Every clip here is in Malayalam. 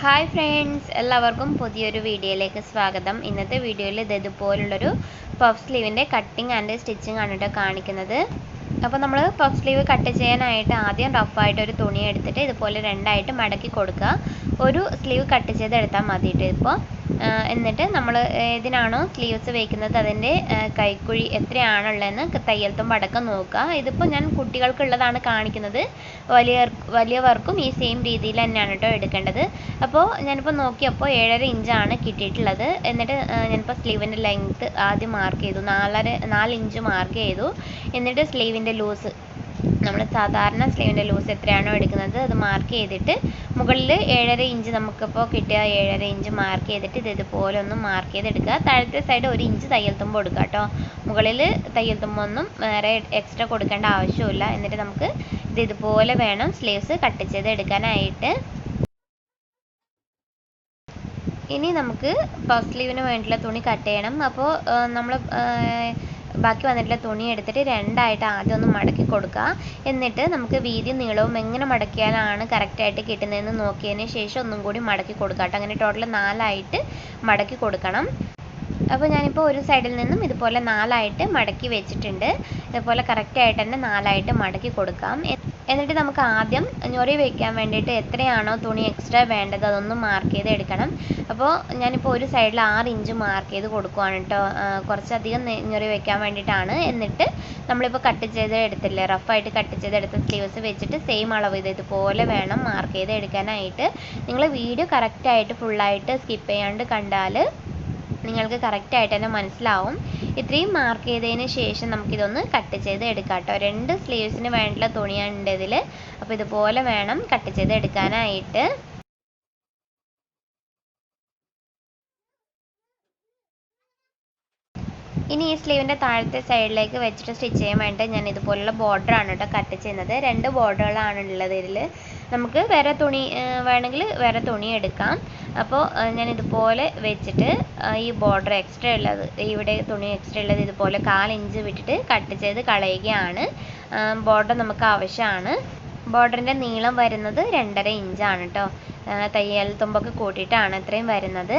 ഹായ് ഫ്രണ്ട്സ് എല്ലാവർക്കും പുതിയൊരു വീഡിയോയിലേക്ക് സ്വാഗതം. ഇന്നത്തെ വീഡിയോയിൽ ഇത് ഇതുപോലുള്ളൊരു പഫ് സ്ലീവിന്റെ കട്ടിങ് ആൻഡ് സ്റ്റിച്ചിങ് ആണ് കേട്ടോ കാണിക്കുന്നത്. അപ്പോൾ നമ്മൾ പഫ് സ്ലീവ് കട്ട് ചെയ്യാനായിട്ട് ആദ്യം റഫായിട്ട് ഒരു തുണി എടുത്തിട്ട് ഇതുപോലെ രണ്ടായിട്ട് മടക്കി കൊടുക്കുക. ഒരു സ്ലീവ് കട്ട് ചെയ്ത് എടുത്താൽ മതിയിട്ട് ഇപ്പോൾ എന്നിട്ട് നമ്മൾ ഏതിനാണോ സ്ലീവ്സ് വയ്ക്കുന്നത് അതിന്റെ കൈക്കുഴി എത്രയാണുള്ളതെന്ന് തയ്യൽ തുമ്പ് അടക്കം നോക്കുക. ഇതിപ്പോൾ ഞാൻ കുട്ടികൾക്കുള്ളതാണ് കാണിക്കുന്നത്. വലിയ വലിയവർക്കും ഈ സെയിം രീതിയിൽ തന്നെയാണ് കേട്ടോ എടുക്കേണ്ടത്. അപ്പോൾ ഞാനിപ്പോൾ നോക്കിയപ്പോൾ ഏഴര ഇഞ്ചാണ് കിട്ടിയിട്ടുള്ളത്. എന്നിട്ട് ഞാനിപ്പോൾ സ്ലീവിന്റെ ലെങ്ത്ത് ആദ്യം മാർക്ക് ചെയ്തു. നാലര നാല് ഇഞ്ച് മാർക്ക് ചെയ്തു. എന്നിട്ട് സ്ലീവിന്റെ ലൂസ് നമ്മൾ സാധാരണ സ്ലീവിന്റെ ലൂസ് എത്രയാണോ എടുക്കുന്നത് അത് മാർക്ക് ചെയ്തിട്ട് മുകളിൽ ഏഴര ഇഞ്ച് നമുക്കിപ്പോൾ കിട്ടിയ ഏഴര ഇഞ്ച് മാർക്ക് ചെയ്തിട്ട് ഇത് ഇതുപോലെ ഒന്ന് മാർക്ക് ചെയ്തെടുക്കുക. താഴത്തെ സൈഡ് ഒരു ഇഞ്ച് തയ്യൽ തുമ്പ് കൊടുക്കുക കേട്ടോ. മുകളിൽ തയ്യൽ തുമ്പൊന്നും വേറെ എക്സ്ട്രാ കൊടുക്കേണ്ട ആവശ്യമില്ല എന്നിട്ട് നമുക്ക് ഇത് ഇതുപോലെ വേണം സ്ലീവ്സ് കട്ട് ചെയ്ത് എടുക്കാനായിട്ട്. ഇനി നമുക്ക് പഫ് സ്ലീവിന് വേണ്ടിയുള്ള തുണി കട്ട് ചെയ്യണം. അപ്പോൾ നമ്മൾ ബാക്കി വന്നിട്ടുള്ള തുണി എടുത്തിട്ട് രണ്ടായിട്ട് ആദ്യം ഒന്ന് മടക്കി കൊടുക്കുക. എന്നിട്ട് നമുക്ക് വീതിയും നീളവും എങ്ങനെ മടക്കിയാലാണ് കറക്റ്റായിട്ട് കിട്ടുന്നതെന്ന് നോക്കിയതിന് ശേഷം ഒന്നും കൂടി മടക്കി കൊടുക്കുക കേട്ടോ. അങ്ങനെ ടോട്ടൽ നാലായിട്ട് മടക്കി കൊടുക്കണം. അപ്പോൾ ഞാനിപ്പോൾ ഒരു സൈഡിൽ നിന്നും ഇതുപോലെ നാലായിട്ട് മടക്കി വെച്ചിട്ടുണ്ട്. ഇതുപോലെ കറക്റ്റായിട്ട് തന്നെ നാലായിട്ട് മടക്കി കൊടുക്കാം. എന്നിട്ട് നമുക്ക് ആദ്യം ഞൊറി വയ്ക്കാൻ വേണ്ടിയിട്ട് എത്രയാണോ തുണി എക്സ്ട്രാ വേണ്ടത് അതൊന്ന് മാർക്ക് ചെയ്ത് എടുക്കണം. അപ്പോൾ ഞാനിപ്പോൾ ഒരു സൈഡിൽ ആറ് ഇഞ്ച് മാർക്ക് ചെയ്ത് കൊടുക്കുവാണ് കേട്ടോ കുറച്ചധികം ഞൊറി വയ്ക്കാൻ വേണ്ടിയിട്ടാണ്. എന്നിട്ട് നമ്മളിപ്പോൾ കട്ട് ചെയ്ത് എടുത്തില്ലേ റഫായിട്ട് കട്ട് ചെയ്ത് എടുത്ത സ്ലീവ്സ് വെച്ചിട്ട് സെയിം അളവ് ഇത് ഇതുപോലെ വേണം മാർക്ക് ചെയ്ത് എടുക്കാനായിട്ട്. നിങ്ങൾ വീഡിയോ കറക്റ്റായിട്ട് ഫുള്ളായിട്ട് സ്കിപ്പ് ചെയ്യാണ്ട് കണ്ടാൽ നിങ്ങൾക്ക് കറക്റ്റായിട്ട് തന്നെ മനസ്സിലാവും. ഇത്രയും മാർക്ക് ചെയ്തതിന് ശേഷം നമുക്കിതൊന്ന് കട്ട് ചെയ്ത് എടുക്കാം കേട്ടോ രണ്ട് സ്ലീവ്സിന് വേണ്ടിയുള്ള തുണിയാണ് ഇതിൽ അപ്പോൾ ഇതുപോലെ വേണം കട്ട് ചെയ്ത് എടുക്കാനായിട്ട്. ഇനി ഈ സ്ലീവിന്റെ താഴത്തെ സൈഡിലേക്ക് വെച്ചിട്ട് സ്റ്റിച്ച് ചെയ്യാൻ വേണ്ടി ഞാൻ ഇതുപോലുള്ള ആണ് കേട്ടോ കട്ട് ചെയ്യുന്നത്. രണ്ട് ബോർഡറുകളാണ് ഉള്ളത് ഇതിൽ നമുക്ക് വേറെ തുണി വേണമെങ്കിൽ വേറെ തുണി എടുക്കാം. അപ്പോൾ ഞാൻ ഇതുപോലെ വെച്ചിട്ട് ഈ ബോർഡർ എക്സ്ട്രാ ഉള്ളത് ഇവിടെ തുണി എക്സ്ട്രാ ഉള്ളത് ഇതുപോലെ കാലിഞ്ച് വിട്ടിട്ട് കട്ട് ചെയ്ത് കളയുകയാണ്. ബോർഡർ നമുക്ക് ആവശ്യമാണ്. ബോർഡറിന്റെ നീളം വരുന്നത് രണ്ടര ഇഞ്ചാണ് കേട്ടോ തയ്യൽ തുമ്പൊക്കെ കൂട്ടിയിട്ടാണ് ഇത്രയും വരുന്നത്.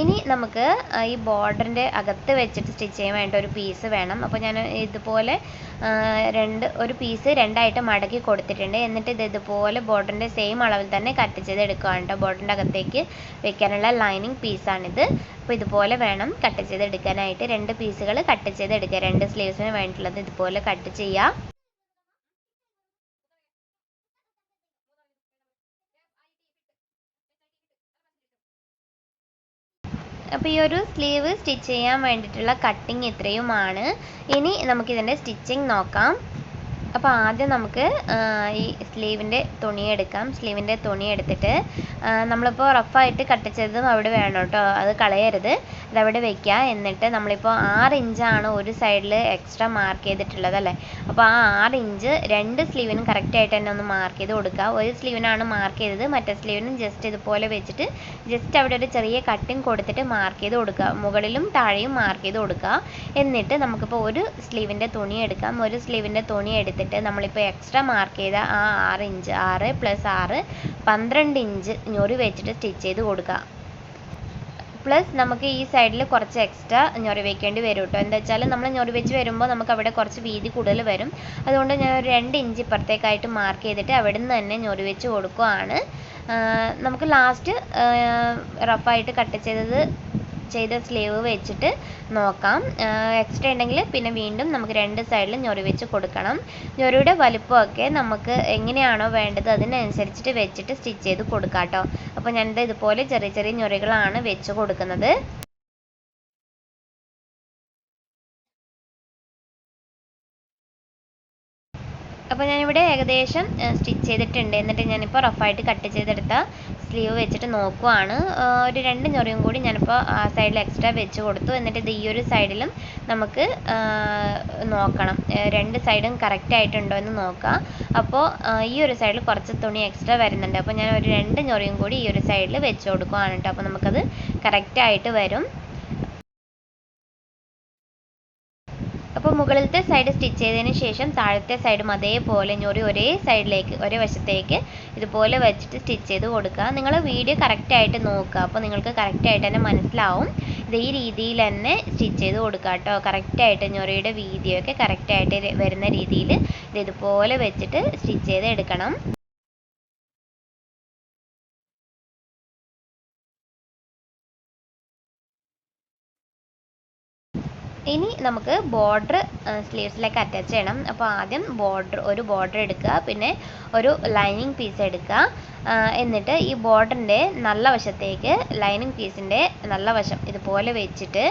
ഇനി നമുക്ക് ഈ ബോർഡറിന്റെ അകത്ത് വെച്ചിട്ട് സ്റ്റിച്ച് ചെയ്യാൻ വേണ്ട ഒരു പീസ് വേണം. അപ്പോൾ ഞാൻ ഇതുപോലെ രണ്ട് ഒരു പീസ് രണ്ടായിട്ട് മടക്കി കൊടുത്തിട്ടുണ്ട്. എന്നിട്ട് ഇത് ഇതുപോലെ ബോർഡറിന്റെ സെയിം അളവിൽ തന്നെ കട്ട് ചെയ്ത് എടുക്കുകയാണ് കേട്ടോ ബോർഡറിന്റെ അകത്തേക്ക് വെക്കാനുള്ള ലൈനിങ് പീസാണിത് അപ്പോൾ ഇതുപോലെ വേണം കട്ട് ചെയ്ത് എടുക്കാനായിട്ട് രണ്ട് പീസുകൾ കട്ട് ചെയ്ത് എടുക്കുക രണ്ട് സ്ലീവ്സിന് വേണ്ടിയിട്ടുള്ളത് ഇതുപോലെ കട്ട് ചെയ്യുക അപ്പോൾ ഈ ഒരു സ്ലീവ് സ്റ്റിച്ച് ചെയ്യാൻ വേണ്ടിയിട്ടുള്ള കട്ടിങ് ഇത്രയുമാണ്. ഇനി നമുക്കിതിന്റെ സ്റ്റിച്ചിങ് നോക്കാം. അപ്പോൾ ആദ്യം നമുക്ക് ഈ സ്ലീവിന്റെ തുണി എടുക്കാം സ്ലീവിന്റെ തുണി എടുത്തിട്ട് നമ്മളിപ്പോൾ റഫായിട്ട് കട്ട് ചെയ്തതും അവിടെ വേണം കേട്ടോ. അത് കളയരുത്. അതവിടെ വെക്കുക എന്നിട്ട് നമ്മളിപ്പോൾ ആറ് ഇഞ്ചാണ് ഒരു സൈഡിൽ എക്സ്ട്രാ മാർക്ക് ചെയ്തിട്ടുള്ളത് അല്ലേ? അപ്പോൾ ആ ആറ് ഇഞ്ച് രണ്ട് സ്ലീവിനും കറക്റ്റായിട്ട് തന്നെ ഒന്ന് മാർക്ക് ചെയ്ത് കൊടുക്കുക ഒരു സ്ലീവിനാണ് മാർക്ക് ചെയ്തത്. മറ്റേ സ്ലീവിനും ജസ്റ്റ് ഇതുപോലെ വെച്ചിട്ട് ജസ്റ്റ് അവിടെ ഒരു ചെറിയ കട്ടിങ് കൊടുത്തിട്ട് മാർക്ക് ചെയ്ത് കൊടുക്കുക മുകളിലും താഴെയും മാർക്ക് ചെയ്ത് കൊടുക്കുക എന്നിട്ട് നമുക്കിപ്പോൾ ഒരു സ്ലീവിന്റെ തുണി എടുക്കാം. ഒരു സ്ലീവിന്റെ തുണി എടുത്തിട്ട് എടുത്തിട്ട് നമ്മളിപ്പോൾ എക്സ്ട്രാ മാർക്ക് ചെയ്ത ആ ആറ് ഇഞ്ച് ആറ് പ്ലസ് ആറ് പന്ത്രണ്ട് ഇഞ്ച് ഞൊറി വെച്ചിട്ട് സ്റ്റിച്ച് ചെയ്ത് കൊടുക്കുക പ്ലസ് നമുക്ക് ഈ സൈഡിൽ കുറച്ച് എക്സ്ട്രാ ഞൊറി വെക്കേണ്ടി വരും കേട്ടോ എന്താ വെച്ചാൽ നമ്മൾ ഞൊറി വെച്ച് വരുമ്പോൾ നമുക്ക് അവിടെ കുറച്ച് വീതി കൂടുതൽ വരും. അതുകൊണ്ട് ഞാൻ ഒരു രണ്ട് ഇഞ്ച് ഇപ്പുറത്തേക്കായിട്ട് മാർക്ക് ചെയ്തിട്ട് അവിടെ നിന്ന് തന്നെ ഞൊറി വെച്ച് കൊടുക്കുകയാണ് നമുക്ക് ലാസ്റ്റ് റഫായിട്ട് കട്ട് ചെയ്തത് ചെയ്ത സ്ലീവ് വെച്ചിട്ട് നോക്കാം. എക്സ്ട്രാ ഉണ്ടെങ്കിൽ പിന്നെ വീണ്ടും നമുക്ക് രണ്ട് സൈഡിലും ഞൊറി വെച്ച് കൊടുക്കണം. ഞൊറിയുടെ വലുപ്പമൊക്കെ നമുക്ക് എങ്ങനെയാണോ വേണ്ടത് അതിനനുസരിച്ചിട്ട് വെച്ചിട്ട് സ്റ്റിച്ച് ചെയ്ത് കൊടുക്കാം കേട്ടോ അപ്പോൾ ഞാനിത് ഇതുപോലെ ചെറിയ ചെറിയ ഞൊറികളാണ് വെച്ച് കൊടുക്കുന്നത്. അപ്പോൾ ഞാനിവിടെ ഏകദേശം സ്റ്റിച്ച് ചെയ്തിട്ടുണ്ട്. എന്നിട്ട് ഞാനിപ്പോൾ റഫായിട്ട് കട്ട് ചെയ്തെടുത്ത സ്ലീവ് വെച്ചിട്ട് നോക്കുവാണ്. ഒരു രണ്ട് ഞൊറിയും കൂടി ഞാനിപ്പോൾ ആ സൈഡിൽ എക്സ്ട്രാ വെച്ച് കൊടുത്തു. എന്നിട്ട് ഇത് ഈ ഒരു സൈഡിലും നമുക്ക് നോക്കണം. രണ്ട് സൈഡും കറക്റ്റ് ആയിട്ടുണ്ടോ എന്ന് നോക്കാം. അപ്പോൾ ഈ ഒരു സൈഡിൽ കുറച്ച് തുണി എക്സ്ട്രാ വരുന്നുണ്ട്. അപ്പോൾ ഞാൻ ഒരു രണ്ട് ഞൊറിയും കൂടി ഈ ഒരു സൈഡിൽ വെച്ച് കൊടുക്കുവാണ് കേട്ടോ അപ്പോൾ നമുക്കത് കറക്റ്റ് ആയിട്ട് വരും. അപ്പോൾ മുകളിലത്തെ സൈഡ് സ്റ്റിച്ച് ചെയ്തതിന് ശേഷം താഴത്തെ സൈഡും അതേപോലെ ഞൊറി ഒരേ സൈഡിലേക്ക് ഒരേ വശത്തേക്ക് ഇതുപോലെ വെച്ചിട്ട് സ്റ്റിച്ച് ചെയ്ത് കൊടുക്കുക. നിങ്ങൾ വീഡിയോ കറക്റ്റായിട്ട് നോക്കുക. അപ്പോൾ നിങ്ങൾക്ക് കറക്റ്റായിട്ട് തന്നെ മനസ്സിലാവും. ഇത് ഈ രീതിയിൽ തന്നെ സ്റ്റിച്ച് ചെയ്ത് കൊടുക്കുക കേട്ടോ. കറക്റ്റായിട്ട് ഞൊറിയുടെ വീതിയൊക്കെ കറക്റ്റായിട്ട് വരുന്ന രീതിയിൽ ഇത് ഇതുപോലെ വെച്ചിട്ട് സ്റ്റിച്ച് ചെയ്ത് എടുക്കണം. ഇനി നമുക്ക് ബോർഡർ സ്ലീവ്സിലേക്ക് അറ്റാച്ച് ചെയ്യണം. അപ്പോൾ ആദ്യം ബോർഡർ ഒരു ബോർഡർ എടുക്കുക പിന്നെ ഒരു ലൈനിങ് പീസ് എടുക്കുക. എന്നിട്ട് ഈ ബോർഡറിന്റെ നല്ല വശത്തേക്ക് ലൈനിങ് പീസിന്റെ നല്ല വശം ഇതുപോലെ വെച്ചിട്ട്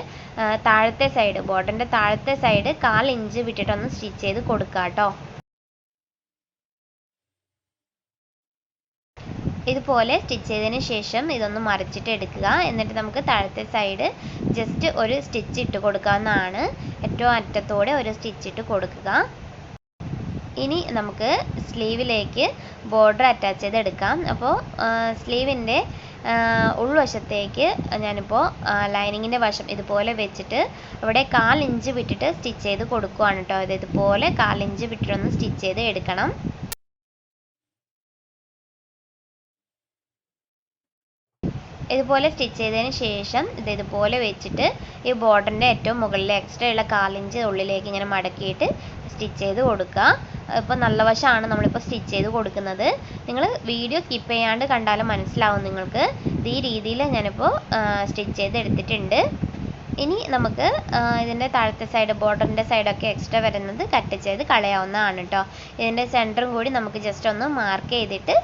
താഴത്തെ സൈഡ് ബോർഡറിന്റെ താഴത്തെ സൈഡ് കാൽ ഇഞ്ച് വിട്ടിട്ടൊന്ന് സ്റ്റിച്ച് ചെയ്ത് കൊടുക്കുക കേട്ടോ ഇതുപോലെ സ്റ്റിച്ച് ചെയ്തതിന് ശേഷം ഇതൊന്ന് മറിച്ചിട്ട് എടുക്കുക. എന്നിട്ട് നമുക്ക് താഴത്തെ സൈഡ് ജസ്റ്റ് ഒരു സ്റ്റിച്ച് ഇട്ട് കൊടുക്കാവുന്നതാണ്. ഏറ്റവും അറ്റത്തോടെ ഒരു സ്റ്റിച്ച് ഇട്ട് കൊടുക്കുക. ഇനി നമുക്ക് സ്ലീവിലേക്ക് ബോർഡർ അറ്റാച്ച് ചെയ്ത് എടുക്കാം അപ്പോൾ സ്ലീവിന്റെ ഉൾവശത്തേക്ക് ഞാനിപ്പോൾ ലൈനിങ്ങിന്റെ വശം ഇതുപോലെ വെച്ചിട്ട് ഇവിടെ കാൽ ഇഞ്ച് വിട്ടിട്ട് സ്റ്റിച്ച് ചെയ്ത് കൊടുക്കുവാണ് കേട്ടോ ഇത് ഇതുപോലെ ഇഞ്ച് വിട്ടിട്ടൊന്ന് സ്റ്റിച്ച് ചെയ്ത് എടുക്കണം. ഇതുപോലെ സ്റ്റിച്ച് ചെയ്തതിന് ശേഷം ഇത് ഇതുപോലെ വെച്ചിട്ട് ഈ ബോർഡറിന്റെ ഏറ്റവും മുകളിൽ എക്സ്ട്രാ ഉള്ള കാലിഞ്ച് ഉള്ളിലേക്ക് ഇങ്ങനെ മടക്കിയിട്ട് സ്റ്റിച്ച് ചെയ്ത് കൊടുക്കുക. ഇപ്പോൾ നല്ല വശമാണ് നമ്മളിപ്പോൾ സ്റ്റിച്ച് ചെയ്ത് കൊടുക്കുന്നത്. നിങ്ങൾ വീഡിയോ സ്കിപ്പ് ചെയ്യാണ്ട് കണ്ടാലും മനസ്സിലാവും നിങ്ങൾക്ക്. ഈ രീതിയിൽ ഞാനിപ്പോൾ സ്റ്റിച്ച് ചെയ്ത് എടുത്തിട്ടുണ്ട്. ഇനി നമുക്ക് ഇതിന്റെ താഴത്തെ സൈഡ് ബോർഡറിന്റെ സൈഡൊക്കെ എക്സ്ട്രാ വരുന്നത് കട്ട് ചെയ്ത് കളയാവുന്നതാണ് കേട്ടോ ഇതിന്റെ സെന്ററും കൂടി നമുക്ക് ജസ്റ്റ് ഒന്ന് മാർക്ക് ചെയ്തിട്ട്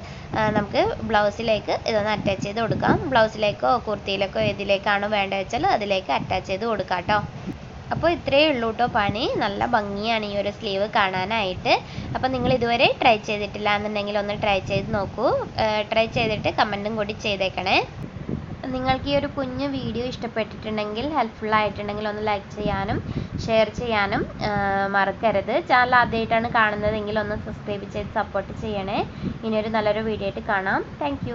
നമുക്ക് ബ്ലൗസിലേക്ക് ഇതൊന്ന് അറ്റാച്ച് ചെയ്ത് കൊടുക്കാം. ബ്ലൗസിലേക്കോ കുർത്തിയിലേക്കോ ഏതിലേക്കാണോ വേണ്ടത് വെച്ചാൽ അതിലേക്ക് അറ്റാച്ച് ചെയ്ത് കൊടുക്കാം കേട്ടോ അപ്പോൾ ഇത്രയേ ഉള്ളൂ കേട്ടോ പണി. നല്ല ഭംഗിയാണ് ഈ ഒരു സ്ലീവ് കാണാനായിട്ട്. അപ്പോൾ നിങ്ങൾ ഇതുവരെ ട്രൈ ചെയ്തിട്ടില്ല എന്നുണ്ടെങ്കിൽ ഒന്ന് ട്രൈ ചെയ്ത് നോക്കൂ. ട്രൈ ചെയ്തിട്ട് കമന്റും കൂടി ചെയ്തേക്കണേ. നിങ്ങൾക്ക് ഈ ഒരു കുഞ്ഞു വീഡിയോ ഇഷ്ടപ്പെട്ടിട്ടുണ്ടെങ്കിൽ ഹെൽപ്ഫുൾ ആയിട്ടുണ്ടെങ്കിൽ ഒന്ന് ലൈക്ക് ചെയ്യാനും ഷെയർ ചെയ്യാനും മറക്കരുത്. ചാനൽ ആദ്യമായിട്ടാണ് കാണുന്നതെങ്കിൽ ഒന്ന് സബ്സ്ക്രൈബ് ചെയ്ത് സപ്പോർട്ട് ചെയ്യണേ. ഇനിയൊരു നല്ലൊരു വീഡിയോ ആയിട്ട് കാണാം. താങ്ക്